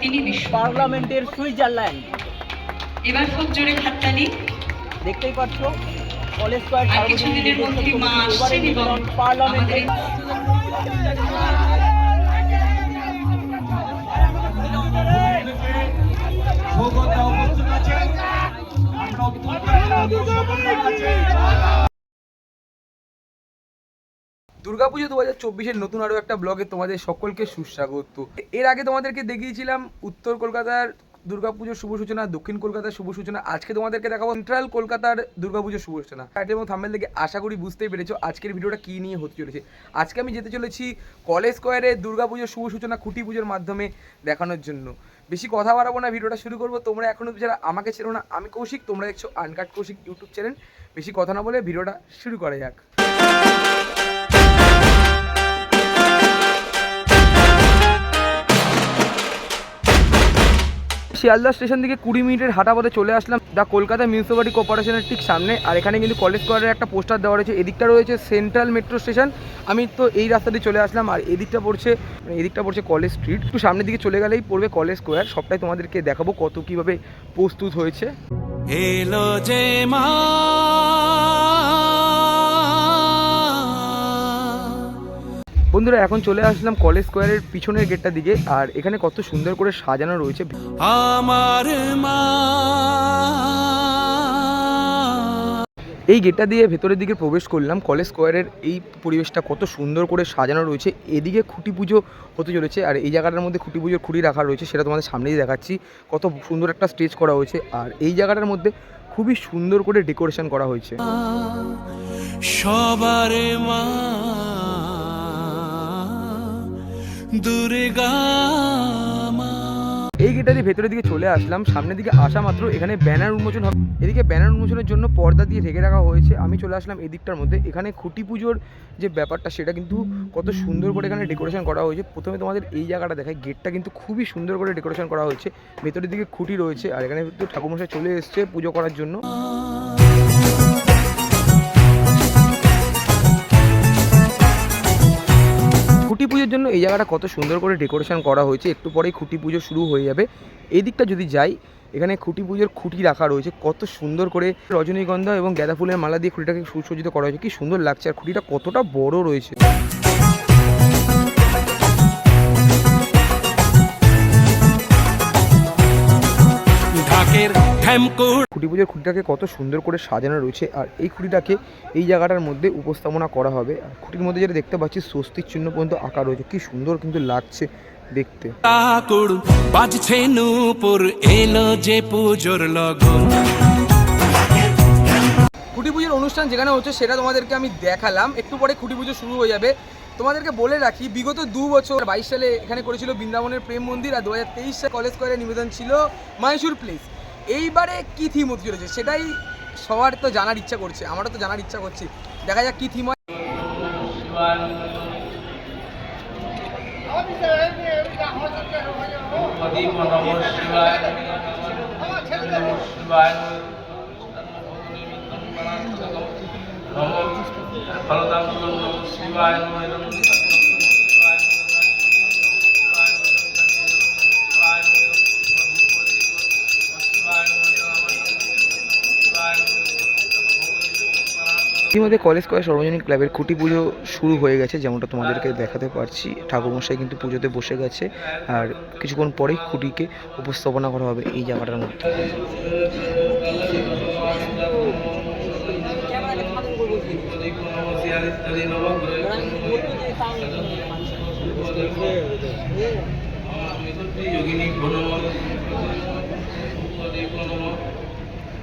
তিনি বিশ্ব পার্লামেন্টের সুইজারল্যান্ড। এবার খুব জোরে হাততালি। দেখতেই পাচ্ছ কলেজ স্কয়ার আর কিছুদিনের মধ্যে মা আসছেন এবং পার্লামেন্টের দুর্গাপুজো দু হাজার চব্বিশের নতুন আরও একটা ব্লগে তোমাদের সকলকে সুস্বাগত। এর আগে তোমাদেরকে দেখিয়েছিলাম উত্তর কলকাতার দুর্গাপুজোর শুভ সূচনা, দক্ষিণ কলকাতার শুভ সূচনা। আজকে তোমাদেরকে দেখাবো সেন্ট্রাল কলকাতার দুর্গাপুজোর শুভ সূচনা। টাইটেল এবং থাম্বেল থেকে আশা করি বুঝতেই পেরেছ আজকের ভিডিওটা কী নিয়ে হতে চলেছে। আজকে আমি যেতে চলেছি কলেজ স্কোয়ারে দুর্গাপুজোর শুভ সূচনা খুঁটি পুজোর মাধ্যমে দেখানোর জন্য। বেশি কথা বাড়াবো না, ভিডিওটা শুরু করব। তোমরা এখনও যারা আমাকে চেনো না, আমি কৌশিক, তোমরা দেখছ আনকাট কৌশিক ইউটিউব চ্যানেল। বেশি কথা না বলে ভিডিওটা শুরু করা যাক। শিয়ালদা স্টেশন থেকে কুড়ি মিনিটের হাঁটা পথে চলে আসলাম। দা কলকাতা মিউনিসিপালিটি কর্পোরেশনের ঠিক সামনে। আর এখানে কিন্তু কলেজ স্কোয়ারের একটা পোস্টার দেওয়া রয়েছে। এদিকটা রয়েছে সেন্ট্রাল মেট্রো স্টেশন। আমি তো এই রাস্তা দিয়ে চলে আসলাম। আর এদিকটা পড়ছে মানে এদিকটা পড়ছে কলেজ স্ট্রিট। একটু সামনের দিকে চলে গেলেই পড়বে কলেজ স্কোয়ার। সবটাই তোমাদেরকে দেখাবো কত কীভাবে প্রস্তুত হয়েছে। এলো যে মা বন্ধুরা এখন চলে আসলাম কলেজ স্কোয়ারের পিছনের গেটটা দিকে আর এখানে কত সুন্দর করে সাজানো রয়েছে। আমার মা। এই গেটটা দিয়ে ভেতরের দিকে প্রবেশ করলাম কলেজ স্কোয়ারের এই পরিবেশটা কত সুন্দর করে সাজানো রয়েছে। এদিকে খুঁটি পুজো হতে চলেছে আর এই জায়গাটার মধ্যে খুঁটি পুজোর খুঁটি রাখা রয়েছে সেটা তোমাদের সামনেই দেখাচ্ছি। কত সুন্দর একটা স্টেজ করা হয়েছে আর এই জায়গাটার মধ্যে খুবই সুন্দর করে ডেকোরেশন করা হয়েছে। সবার মা। দুর্গা মা। এই দিয়ে ভেতরের দিকে চলে আসলাম। সামনের দিকে আসা মাত্র এখানে ব্যানার উন্মোচন হবে। এদিকে ব্যানার উন্মোচনের জন্য পর্দা দিয়ে ঢেকে রাখা হয়েছে। আমি চলে আসলাম এদিকটার মধ্যে। এখানে খুঁটি পুজোর যে ব্যাপারটা সেটা কিন্তু কত সুন্দর করে এখানে ডেকোরেশন করা হয়েছে। প্রথমে তোমাদের এই জায়গাটা দেখায় গেটটা কিন্তু খুবই সুন্দর করে ডেকোরেশন করা হয়েছে। ভেতরের দিকে খুঁটি রয়েছে। আর এখানে কিন্তু ঠাকুরমশাই চলে এসছে পুজো করার জন্য। পুজোর জন্য এই জায়গাটা কত সুন্দর করে ডেকোরেশন করা হয়েছে। একটু পরেই খুঁটি পুজো শুরু হয়ে যাবে। এই দিকটা যদি যাই, এখানে খুঁটি পুজোর খুঁটি রাখা রয়েছে। কত সুন্দর করে রজনীগন্ধা এবং গাঁদা ফুলের মালা দিয়ে খুঁটিটাকে সুসজ্জিত করা হয়েছে। কি সুন্দর লাগছে। আর খুঁটিটা কতটা বড় রয়েছে। খুঁটি পুজোর খুঁটিটাকে কত সুন্দর করে সাজানো রয়েছে আর এই খুঁটিটাকে এই জায়গাটার মধ্যে উপস্থাপনা করা হবে। আর খুঁটির মধ্যে যেটা দেখতে পাচ্ছি স্বস্তির চিহ্ন পর্যন্ত আঁকা রয়েছে। কি সুন্দর কিন্তু লাগছে দেখতে। বাজছে নূপুর এলো যে পুজোর লগন। খুঁটি পুজোর অনুষ্ঠান যেখানে হচ্ছে সেটা তোমাদেরকে আমি দেখালাম। একটু পরে খুঁটি পুজো শুরু হয়ে যাবে। তোমাদেরকে বলে রাখি বিগত দু বছর বাইশ সালে এখানে করেছিল বৃন্দাবনের প্রেম মন্দির আর দু হাজার তেইশ সালে কলেজ স্কোয়ারে নিবেদন ছিল মাইসুর প্লেস এইবারে কি থিম হতে চলেছে? সেটাই সবার তো জানার ইচ্ছা করছে। আমারও তো জানার ইচ্ছা করছে। দেখা যাক কি থিম হয়। নম শিবায়। নম ইতিমধ্যে কলেজ স্কোয়ার সর্বজনীন ক্লাবের খুঁটি পুজো শুরু হয়ে গেছে, যেমনটা তোমাদেরকে দেখাতে পারছি। ঠাকুরমশাই কিন্তু পুজোতে বসে গেছে, আর কিছুক্ষণ পরেই খুঁটিকে উপস্থাপনা করা হবে এই জায়গাটার মধ্যে। যোগিনী প্রণম প্রণম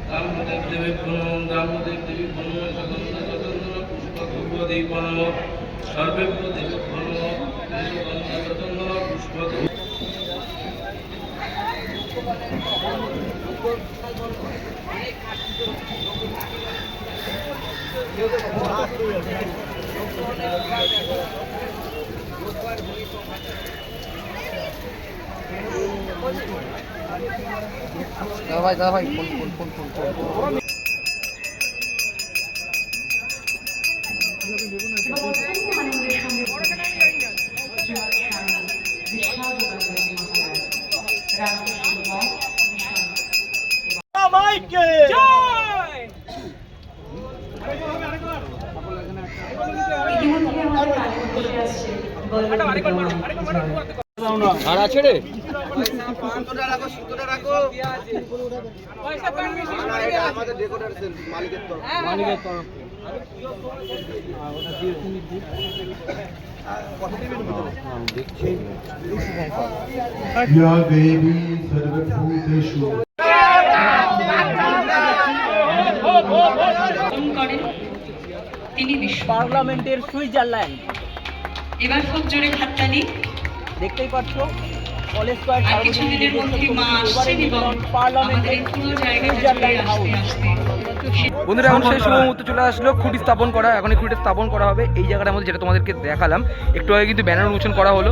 রামদেব দেবী প্রণম রামদেব দেবী প্রণম সগন্ধ সচন্দ্র পুষ্প ধূপদী প্রণম সর্বে দেবী প্রণম সগন্ধ সচন্দ্র পুষ্প ধূপ দাদা ভাই দাদা ভাই phone phone phone phone phone mission ইতিমধ্যে হ্যাঁ, হ্যাঁ, হ্যাঁ। তিনি পার্লামেন্টের সুইজারল্যান্ড। এবার খুব জোরে হাততালি। দেখতেই পাচ্ছ? কলেজ স্কয়ার বন্ধুরা এখন সেই সময় উত্তর চলে আসলো খুঁটি স্থাপন করা এখন এই খুঁটি স্থাপন করা হবে এই জায়গাটার মধ্যে যেটা তোমাদেরকে দেখালাম। একটু আগে কিন্তু ব্যানার উন্মোচন করা হলো।